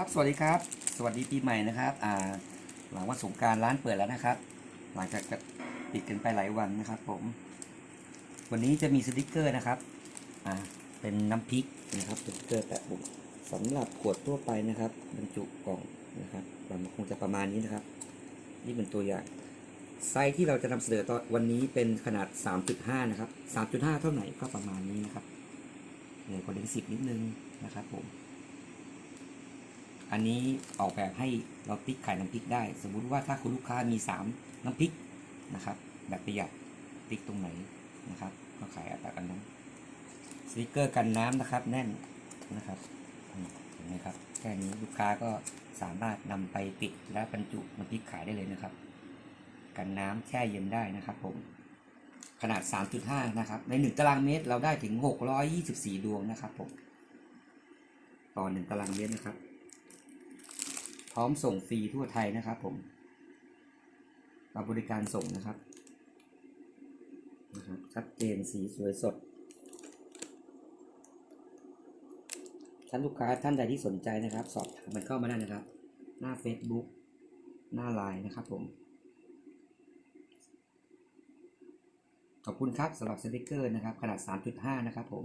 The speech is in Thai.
ครับสวัสดีครับ สวัสดีปีใหม่นะครับอ่าหลังวันสงการร้านเปิดแล้วนะครับ หลังจากปิดกันไปหลายวันนะครับ ผม วันนี้จะมีสติกเกอร์นะครับอ่าเป็นน้ำพริกนะครับสติกเกอร์แปะบุกสำหรับขวดทั่วไปนะครับบรรจุกล่องนะครับมันคงจะประมาณนี้นะครับ นี่เป็นตัวอย่างไซส์ที่เราจะนำเสนอตอนวันนี้เป็นขนาด 3.5 นะครับ 3.5 เท่าไหร่ก็ประมาณนี้นะครับเหนือกว่าเลนสิบนิดนึงนะครับผม อันนี้ออกแบบให้เราติ๊กขายน้ำพริกได้ สมมุติว่าถ้าคุณลูกค้ามี 3 น้ำพริกนะครับ แบบประหยัดติ๊กตรงไหนนะครับ ก็ขายแบบอันนั้นสติกเกอร์กันน้ำนะครับ แน่นนะครับเห็นไหมครับแค่นี้ลูกค้าก็สามารถนำไปติดและบรรจุน้ำพริกขายได้เลยนะครับ กันน้ำแช่เย็นได้นะครับผมขนาด 3.5 นะครับ ใน 1 ตารางเมตรเราได้ถึง 624 ดวงนะครับผม ต่อ 1 ตารางเมตรนะครับ ร้อมส่งฟรีทั่วไทยนะครับผมราบริการส่งนะครับนะครับชัดเจนสีสวยสด ท่านลูกค้าท่านใดที่สนใจนะครับ สอบถามมันเข้ามาได้นะครับ หน้า Facebook หน้าไลน์นะครับผมขอบคุณครับสำหรับสติกเกอร์นะครับ ขนาด 3.5 นะครับผม